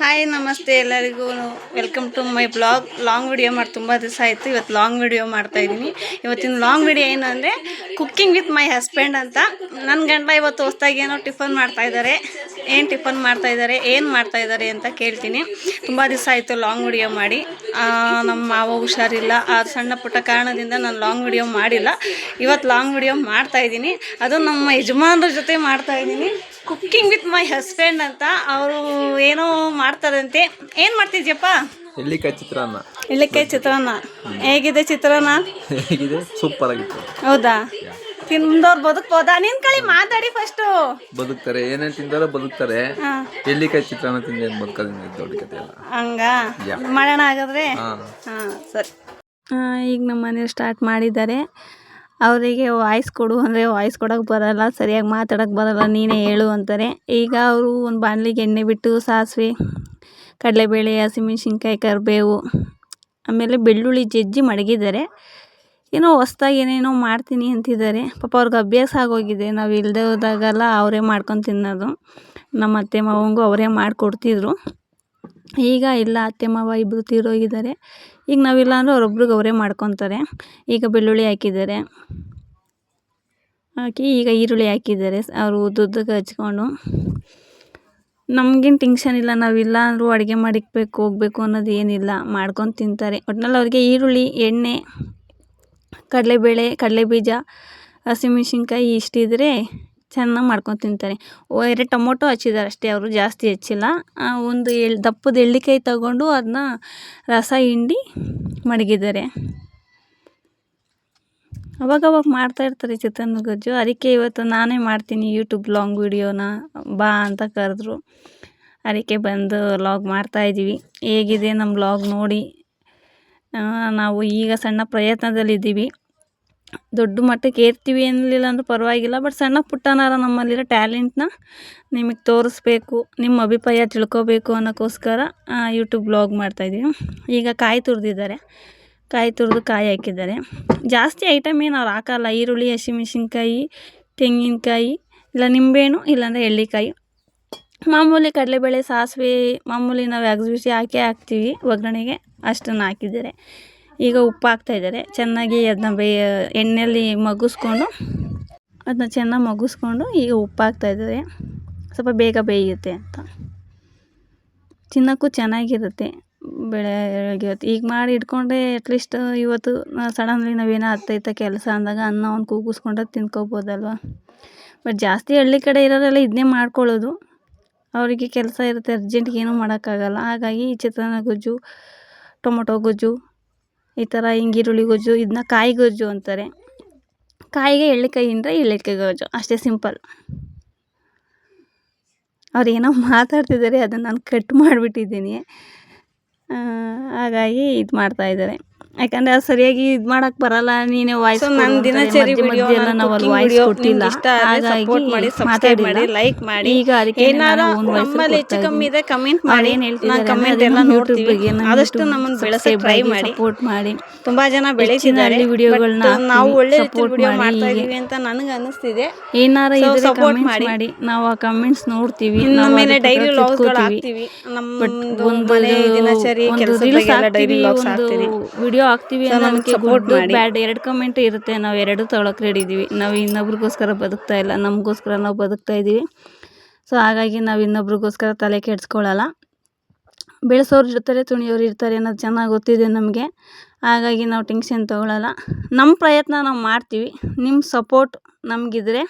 Hi ನಮಸ್ತೆ ಎಲ್ಲರಿಗೂ. Welcome to my blog long video ಮಾಡಿ ತುಂಬ ದಿವಸ ಆಯಿತು. ಇವತ್ತು ಲಾಂಗ್ ವಿಡಿಯೋ ಮಾಡ್ತಾ ಇದ್ದೀನಿ. ಇವತ್ತಿನ ಲಾಂಗ್ ವಿಡಿಯೋ ಏನು ಅಂದರೆ ಕುಕ್ಕಿಂಗ್ ವಿತ್ ಮೈ ಹಸ್ಬೆಂಡ್ ಅಂತ. ನನ್ನ ಗಂಡ ಇವತ್ತು ಹೊಸ್ದಾಗಿ ಏನೋ ಟಿಫನ್ ಮಾಡ್ತಾ ಇದ್ದಾರೆ ಏನು ಟಿಫನ್ ಮಾಡ್ತಾ ಇದ್ದಾರೆ ಏನು ಮಾಡ್ತಾ ಇದ್ದಾರೆ ಅಂತ ಕೇಳ್ತೀನಿ. ತುಂಬ ದಿವಸ ಆಯಿತು ಲಾಂಗ್ ವಿಡಿಯೋ ಮಾಡಿ. ನಮ್ಮ ಮಾವ ಹುಷಾರಿಲ್ಲ. ಆ ಸಣ್ಣ ಪುಟ್ಟ ಕಾರಣದಿಂದ ನಾನು ಲಾಂಗ್ ವಿಡಿಯೋ ಮಾಡಿಲ್ಲ. ಇವತ್ತು ಲಾಂಗ್ ವಿಡಿಯೋ ಮಾಡ್ತಾ ಇದ್ದೀನಿ. ಅದು ನಮ್ಮ ಯಜಮಾನ್ರ ಜೊತೆ ಮಾಡ್ತಾ ಇದ್ದೀನಿ. ಕುಕ್ಕಿಂಗ್ ವಿತ್ ಮೈ ಹಸ್ಬೆಂಡ್ ಅಂತ ಅವರು ಏನೋ ಮಾಡ್ತಾರಂತೆ. ಏನು ಮಾಡ್ತಿದ್ಯಪ್ಪ? ಎಳ್ಳಿಕಾಯಿ ಚಿತ್ರಾನ್ನ. ಇಳ್ಳಿಕಾಯಿ ಚಿತ್ರಾನ್ನ. ಹೇಗಿದೆ ಚಿತ್ರಾನ್ನ? ಹೇಗಿದೆ? ಸೂಪರ್ ಆಗಿತ್ತು. ಹೌದಾ? ತಿಂದವ್ರು ಬದುಕ್ಬೋದಾ? ನಿನ್ ಕಳಿ ಮಾತಾಡಿ ಫಸ್ಟ್ ಬದುಕ್ತಾರೆ. ಏನೇನ್ ತಿಂದಾರೋ ಬದುಕ್ತಾರೆ. ಎಲ್ಲಿಕಾಯಿ ಎಳ್ಳಿಕಾಯಿ ಚಿತ್ರಾನ್ನ ತಿಂದೆ ಬದುಕೋದು ದೊಡ್ಡ ಕತೆ ಅಲ್ಲ. ಹಂಗ. ಮಾಡೋಣ ಹಾಗಾದ್ರೆ? ಹಾಂ. ಹಾಂ ಸರಿ. ಈಗ ನಮ್ಮ ಮನೇಲಿ ಸ್ಟಾರ್ಟ್ ಮಾಡಿದ್ದಾರೆ. ಅವರಿಗೆ ವಾಯ್ಸ್ ಕೊಡು ಅಂದರೆ ವಾಯ್ಸ್ ಕೊಡೋಕೆ ಬರಲ್ಲ, ಸರಿಯಾಗಿ ಮಾತಾಡೋಕೆ ಬರಲ್ಲ, ನೀನೇ ಹೇಳು ಅಂತಾರೆ. ಈಗ ಅವರು ಒಂದು ಬಾಣಲಿಗೆ ಎಣ್ಣೆ ಬಿಟ್ಟು ಸಾಸಿವೆ, ಕಡಲೆಬೇಳೆ ಹಸಿಮೆಣ್ಸಿನ್ಕಾಯಿ ಕರಿಬೇವು, ಆಮೇಲೆ ಬೆಳ್ಳುಳ್ಳಿ ಜಜ್ಜಿ ಮಡಗಿದ್ದಾರೆ. ಏನೋ ಹೊಸ್ದಾಗಿ ಏನೇನೋ ಮಾಡ್ತೀನಿ ಅಂತಿದ್ದಾರೆ. ಪಾಪ ಅವ್ರಿಗೆ ಅಭ್ಯಾಸ ಆಗೋಗಿದೆ. ನಾವು ಇಲ್ಲದೆ ಹೋದಾಗೆಲ್ಲ ಅವರೇ ಮಾಡ್ಕೊಂಡು ತಿನ್ನೋದು. ನಮ್ಮ ಅತ್ತೆ ಮಾವಂಗೂ ಅವರೇ ಮಾಡಿಕೊಡ್ತಿದ್ರು. ಈಗ ಇಲ್ಲ, ಅತ್ತೆ ಮಾವ ಇಬ್ಬರು ತೀರೋಗಿದ್ದಾರೆ. ಈಗ ನಾವಿಲ್ಲ ಅಂದರೆ ಅವ್ರೊಬ್ರಿಗೆ ಅವರೇ ಮಾಡ್ಕೊತಾರೆ. ಈಗ ಬೆಳ್ಳುಳ್ಳಿ ಹಾಕಿದ್ದಾರೆ. ಹಾಕಿ ಈಗ ಈರುಳ್ಳಿ ಹಾಕಿದ್ದಾರೆ. ಅವರು ಉದ್ದುದ್ದಕ್ಕೆ ಹಚ್ಕೊಂಡು. ನಮಗೇನು ಟೆನ್ಷನ್ ಇಲ್ಲ. ನಾವಿಲ್ಲ ಅಂದರೂ ಅಡುಗೆ ಮಾಡಿಕ್ಬೇಕು, ಹೋಗ್ಬೇಕು ಅನ್ನೋದು ಏನಿಲ್ಲ. ಮಾಡ್ಕೊಂಡು ತಿಂತಾರೆ. ಒಟ್ನಲ್ಲಿ ಅವ್ರಿಗೆ ಈರುಳ್ಳಿ, ಎಣ್ಣೆ, ಕಡಲೆಬೇಳೆ, ಕಡಲೆಬೀಜ, ಹಸಿಮೆಣ್ಸಿನ್ಕಾಯಿ ಇಷ್ಟಿದ್ರೆ ಚೆನ್ನಾಗಿ ಮಾಡ್ಕೊಂಡು ತಿಂತಾರೆ. ಎರಡು ಟೊಮೊಟೊ ಹಚ್ಚಿದ್ದಾರೆ ಅಷ್ಟೇ ಅವರು, ಜಾಸ್ತಿ ಹೆಚ್ಚಿಲ್ಲ. ಒಂದು ಎಳ್, ದಪ್ಪದ ಎಳ್ಳಿಕಾಯಿ ತಗೊಂಡು ಅದನ್ನ ರಸ, ಹಿಂಡಿ ಮಡಗಿದ್ದಾರೆ. ಅವಾಗವಾಗ ಮಾಡ್ತಾ ಇರ್ತಾರೆ ಚಿತ್ರಾನ್ನ ಗೊಜ್ಜು. ಅದಕ್ಕೆ ಇವತ್ತು ನಾನೇ ಮಾಡ್ತೀನಿ ಯೂಟ್ಯೂಬ್ ಲಾಂಗ್ ವಿಡಿಯೋನ ಬಾ ಅಂತ ಕರೆದ್ರು. ಅದಕ್ಕೆ ಬಂದು ಲಾಗ್ ಮಾಡ್ತಾಯಿದ್ದೀವಿ ಹೇಗಿದೆ ನಮ್ಮ ಲಾಗ್ ನೋಡಿ. ನಾವು ಈಗ ಸಣ್ಣ ಪ್ರಯತ್ನದಲ್ಲಿದ್ದೀವಿ. ದೊಡ್ಡ ಮಟ್ಟಕ್ಕೆ ಏರ್ತೀವಿ ಅನ್ನಲಿಲ್ಲ ಅಂದ್ರೆ ಪರವಾಗಿಲ್ಲ. ಬಟ್ ಸಣ್ಣ ಪುಟ್ಟನಾರ ನಮ್ಮಲ್ಲಿರೋ ಟ್ಯಾಲೆಂಟ್ನ ನಿಮಗೆ ತೋರಿಸ್ಬೇಕು, ನಿಮ್ಮ ಅಭಿಪ್ರಾಯ ತಿಳ್ಕೊಬೇಕು ಅನ್ನೋಕ್ಕೋಸ್ಕರ ಯೂಟ್ಯೂಬ್ ಬ್ಲಾಗ್ ಮಾಡ್ತಾಯಿದ್ದೀವಿ ಈಗ ಕಾಯಿ ತುರಿದಿದ್ದಾರೆ. ಕಾಯಿ ತುರಿದು ಕಾಯಿ ಹಾಕಿದ್ದಾರೆ. ಜಾಸ್ತಿ ಐಟಮ್ ಏನು ಅವ್ರು ಹಾಕಲ್ಲ. ಈರುಳ್ಳಿ, ಹಸಿಮೆಣ್ಸಿನ್ಕಾಯಿ, ತೆಂಗಿನಕಾಯಿ, ಇಲ್ಲ ನಿಂಬೆಹಣ್ಣು, ಇಲ್ಲಾಂದರೆ ಎಳ್ಳಿಕಾಯಿ. ಮಾಮೂಲಿ ಕಡಲೆಬೇಳೆ ಸಾಸಿವೆ ಮಾಮೂಲಿ ನಾವು ಎಗ್ಸಿಬಿಸಿ ಹಾಕೇ ಹಾಕ್ತೀವಿ. ಒಗ್ಗರಣೆಗೆ ಅಷ್ಟನ್ನು ಹಾಕಿದ್ದಾರೆ. ಈಗ ಉಪ್ಪು ಹಾಕ್ತಾಯಿದ್ದಾರೆ ಚೆನ್ನಾಗಿ ಅದನ್ನ ಬೇ, ಎಣ್ಣೆಯಲ್ಲಿ ಮಗ್ಗಿಸ್ಕೊಂಡು ಅದನ್ನ ಚೆನ್ನಾಗಿ ಮಗ್ಗಿಸ್ಕೊಂಡು ಈಗ ಉಪ್ಪು ಹಾಕ್ತಾಯಿದ್ದಾರೆ ಸ್ವಲ್ಪ ಬೇಗ ಬೇಯುತ್ತೆ ಅಂತ. ತಿನ್ನೋಕ್ಕೂ ಚೆನ್ನಾಗಿರುತ್ತೆ ಬೆಳಗ್ಗೆ ಇವತ್ತು ಈಗ ಮಾಡಿ ಇಟ್ಕೊಂಡ್ರೆ ಅಟ್ಲೀಸ್ಟ್ ಇವತ್ತು ಸಡನ್ಲಿ ನಾವೇನೋ ಹತ್ತೈತ ಕೆಲಸ ಅಂದಾಗ ಅನ್ನ ಒಂದು ಕೂಗಿಸ್ಕೊಂಡ್ರೆ ತಿನ್ಕೋಬೋದಲ್ವ? ಬಟ್ ಜಾಸ್ತಿ ಹಳ್ಳಿ ಕಡೆ ಇರೋರೆಲ್ಲ ಇದನ್ನೇ ಮಾಡ್ಕೊಳ್ಳೋದು. ಅವರಿಗೆ ಕೆಲಸ ಇರುತ್ತೆ ಅರ್ಜೆಂಟ್ಗೆ ಏನೂ ಮಾಡೋಕ್ಕಾಗಲ್ಲ. ಹಾಗಾಗಿ ಈ ಚಿತ್ರಾನ್ನ ಗೊಜ್ಜು, ಟೊಮೊಟೊ ಗೊಜ್ಜು ಈ ಥರ ಹಿಂಗೆ ಈರುಳ್ಳಿ ಗೊಜ್ಜು ಇದನ್ನ ಕಾಯಿ ಗೊಜ್ಜು ಅಂತಾರೆ. ಕಾಯಿಗೆ ಎಳ್ಳಿಕಾಯಿ ಅಂದರೆ ಎಳ್ಳಿಕಾಯಿ ಗೊಜ್ಜು, ಅಷ್ಟೇ ಸಿಂಪಲ್. ಅವ್ರು ಏನೋ ಮಾತಾಡ್ತಿದ್ದಾರೆ, ಅದನ್ನು ನಾನು ಕಟ್ ಮಾಡಿಬಿಟ್ಟಿದ್ದೀನಿ. ಹಾಗಾಗಿ ಇದು ಮಾಡ್ತಾ ಇದ್ದಾರೆ. ಯಾಕಂದರೆ ಅದು ಸರಿಯಾಗಿ ಇದು ಮಾಡಕ್ ಬರಲ್ಲ. ನೀನೇ ವಾಯ್ಸ್ ನನ್ನ ದಿನಚರಿ ವಿಡಿಯೋ ನಾವು ಅಲ್ಲಿ ವಾಯ್ಸ್ ಕೊಟ್ಟಿಲ್ಲ. ಸಪೋರ್ಟ್ ಮಾಡಿ ಸಬ್ಸ್ಕ್ರೈಬ್ ಮಾಡಿ ಲೈಕ್ ಮಾಡಿ. ಈಗ ಅದಕ್ಕೆ voice ನಮ್ಮಲ್ಲಿ ಹೆಚ್ಚು ಕಮ್ಮಿ ಇದೆ ಕಮೆಂಟ್ ಮಾಡಿ. ನಾನು ಕಮೆಂಟ್ ಎಲ್ಲ ನೋಡ್ತೀವಿ. ಆದಷ್ಟು ನಮ್ಮನ್ನು ಬೆಳೆಸಕ್ಕೆ ಟ್ರೈ ಮಾಡಿ. ಸಪೋರ್ಟ್ ಮಾಡಿ. ತುಂಬಾ ಜನ ಬೆಳೆಸಿದ್ದಾರೆ. ವಿಡಿಯೋಗಳನ್ನ ವಿಡಿಯೋಗಳ್ನ ನಾವು ಒಳ್ಳೆ ರೀತಿ ವಿಡಿಯೋ ಮಾಡ್ತಾ. ಇದೀವಿ ಅಂತ ನನಗೆ ಅನಿಸ್ತಿದೆ. ಏನಾರ ಇದ್ರೆ support ಮಾಡಿ. ನಾವು ಆ ಕಮೆಂಟ್ಸ್ ನೋಡ್ತೀವಿ. ನಮ್ಮ ಮೇಲೆ ಡೈಲಿ ವ್ಲಾಗ್ಸ್ಗಳು ಹಾಕ್ತೀವಿ. ನಮ್ಮ ಒಂದು ದಿನಚರಿ ಒಂದು ಕೆಲಸ reels ಡೈಲಿ ಹಾಕ್ತೀವಿ, ವ್ಲಾಗ್ಸ್ ಒಂದು ಹಾಕ್ತೀನಿ ವಿಡಿಯೋ ಹಾಕ್ತೀವಿ ಅನ್ನೋದಕ್ಕೆ ಗುಡ್ ಮಾಡಿ. ಬ್ಯಾಡ್ ಎರಡು ಕಮೆಂಟ್ ಇರುತ್ತೆ. ನಾವು ಎರಡು ತೊಗೊಳಕ್ಕೆ ರೆಡಿ ಇದೀವಿ. ನಾವು ಇನ್ನೊಬ್ರಿಗೋಸ್ಕರ ಬದುಕ್ತಾ ಇಲ್ಲ. ನಮಗೋಸ್ಕರ ನಾವು ಬದುಕ್ತಾ ಇದ್ದೀವಿ ಸೊ ಹಾಗಾಗಿ ನಾವು ಇನ್ನೊಬ್ರಿಗೋಸ್ಕರ ತಲೆ ಕೆಡಿಸ್ಕೊಳ್ಳಲ್ಲ ಬೆಳೆಸೋರು ಇರ್ತಾರೆ ತುಣಿಯೋರು ಇರ್ತಾರೆ ಅನ್ನೋದು ಚೆನ್ನಾಗಿ ಗೊತ್ತಿದೆ ನಮಗೆ. ಹಾಗಾಗಿ ನಾವು ಟೆನ್ಷನ್ ತೊಗೊಳಲ್ಲ. ನಮ್ಮ ಪ್ರಯತ್ನ ನಾವು ಮಾಡ್ತೀವಿ. ನಿಮ್ಮ ಸಪೋರ್ಟ್ ನಮಗಿದ್ರೆ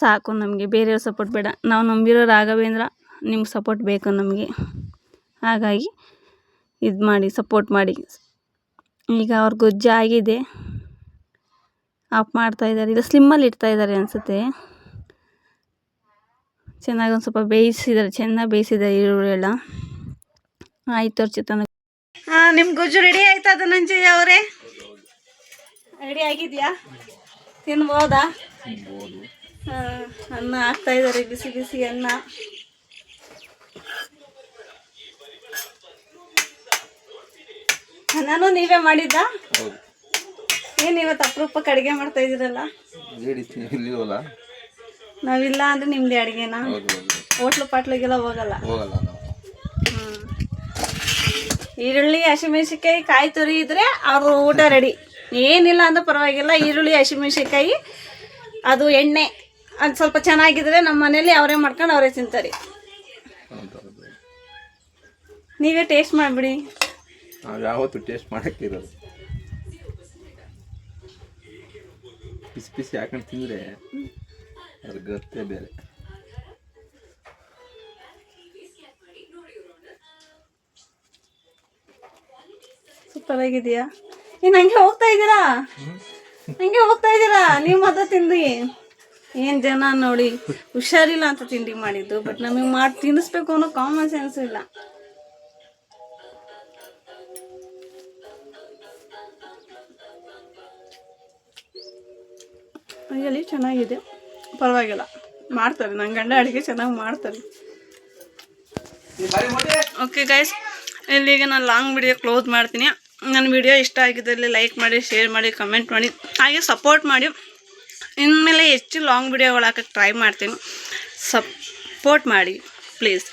ಸಾಕು ನಮಗೆ. ಬೇರೆಯವ್ರ ಸಪೋರ್ಟ್ ಬೇಡ. ನಾವು ನಂಬಿರೋ ರಾಘವೇಂದ್ರ ನಿಮ್ಮ ಸಪೋರ್ಟ್ ಬೇಕು ನಮಗೆ. ಹಾಗಾಗಿ ಇದು ಮಾಡಿ ಸಪೋರ್ಟ್ ಮಾಡಿ. ಈಗ ಅವ್ರ ಗೊಜ್ಜು ಆಗಿದೆ. ಆಫ್ ಮಾಡ್ತಾ ಇದ್ದಾರೆ ಇದು ಸ್ಲಿಮ್ಮಲ್ಲಿ ಇಡ್ತಾಯಿದ್ದಾರೆ ಅನಿಸುತ್ತೆ. ಚೆನ್ನಾಗಿ ಒಂದು ಸ್ವಲ್ಪ ಬೇಯಿಸಿದ್ದಾರೆ ಚೆನ್ನಾಗಿ ಬೇಯಿಸಿದ್ದಾರೆ ಈರುಳ್ಳಿ ಎಲ್ಲ. ಆಯ್ತು ಅವ್ರ ಚಿತ್ರ ಹಾಂ ನಿಮ್ಮ ಗೊಜ್ಜು ರೆಡಿ ಆಯ್ತಾ ನಂಜಯ್ಯ ಅವರೇ? ರೆಡಿ ಆಗಿದೆಯಾ? ತಿನ್ಬೋದಾ? ಹಾಂ ಅನ್ನ ಹಾಕ್ತಾ ಇದ್ದಾರೆ ಬಿಸಿ ಬಿಸಿ ಅನ್ನ. ನಾನು ನೀವೇ ಮಾಡಿದ್ದ? ಹೌದು. ಏನು ಇವತ್ತು ಅಪರೂಪಕ್ಕೆ ಅಡುಗೆ ಮಾಡ್ತಾ ಇದ್ದೀರಲ್ಲ? ಇಲ್ಲಿವಲ್ಲ? ನಾವಿಲ್ಲ ಅಂದ್ರೆ ನಿಮ್ದೇ ಅಡುಗೆನ? ಹೌದು ಹೌದು. ಹೋಟ್ಲು ಪಾಟ್ಲಿಗೆಲ್ಲ ಹೋಗಲ್ಲ? ಹೋಗಲ್ಲ ನಾವು. ಹ್ಮ್. ಈರುಳ್ಳಿ ಹಸಿಮೆಣಸಿನ್ಕಾಯಿ ಕಾಯಿ ತುರಿ ಇದ್ರೆ ಅವ್ರ ಊಟ ರೆಡಿ. ಏನಿಲ್ಲ ಅಂದ್ರೆ ಪರವಾಗಿಲ್ಲ ಈರುಳ್ಳಿ ಹಸಿಮೆಣಸಿನ್ಕಾಯಿ ಅದು ಎಣ್ಣೆ. ಅದು ಸ್ವಲ್ಪ ಚೆನ್ನಾಗಿದ್ರೆ ನಮ್ಮ ಮನೇಲಿ ಅವರೇ ಮಾಡ್ಕೊಂಡು ಅವರೇ ತಿಂತಾರೆ. ನೀವೇ ಟೇಸ್ಟ್ ಮಾಡಿಬಿಡಿ. ನಾವು ಯಾವತ್ತು ಟೇಸ್ಟ್ ಮಾಡೋಕ್ಕಿರೋದು ಬಿಸಿ ಬಿಸಿ ಹಾಕೊಂಡು ತಿಂದರೆ ಅದ್ರ ಗತ್ತೆ ಬೇರೆ. ಸೂಪರ್ ಆಗಿದೆಯಾ ಇನ್ನು ಹಂಗೆ ಹೋಗ್ತಾ ಇದ್ದೀರಾ? ಹಂಗೆ ಹೋಗ್ತಾ ಇದ್ದೀರಾ? ನೀವು ಮಾತ್ರ ತಿಂದು ಏನು ಜನ ನೋಡಿ ಹುಷಾರಿಲ್ಲ ಅಂತ ತಿಂಡಿ ಮಾಡಿದ್ದು ಬಟ್ ನಮಗೆ ಮಾಡಿ ತಿನ್ನಿಸ್ಬೇಕು ಅನ್ನೋ ಕಾಮನ್ ಸೆನ್ಸ್ ಇಲ್ಲ. ರಿಯಲಿ ಚೆನ್ನಾಗಿದೆ. ಪರವಾಗಿಲ್ಲ. ಮಾಡ್ತಾರೆ. ನನ್ನ ಗಂಡ ಅಡುಗೆ ಚೆನ್ನಾಗಿ ಮಾಡ್ತಾರೆ ಓಕೆ ಗೈಸ್ ಇಲ್ಲಿಗೆ ನಾನು ಲಾಂಗ್ ವಿಡಿಯೋ ಕ್ಲೋಸ್ ಮಾಡ್ತೀನಿ. ನನ್ನ ವಿಡಿಯೋ ಇಷ್ಟ ಆಗಿದ್ದಲ್ಲಿ ಲೈಕ್ ಮಾಡಿ ಶೇರ್ ಮಾಡಿ ಕಮೆಂಟ್ ಮಾಡಿ. ಹಾಗೆ ಸಪೋರ್ಟ್ ಮಾಡಿ. ಇನ್ಮೇಲೆ ಹೆಚ್ಚು ಲಾಂಗ್ ವಿಡಿಯೋಗಳು ಹಾಕಕ್ಕೆ ಟ್ರೈ ಮಾಡ್ತೀನಿ. ಸಪೋರ್ಟ್ ಮಾಡಿ ಪ್ಲೀಸ್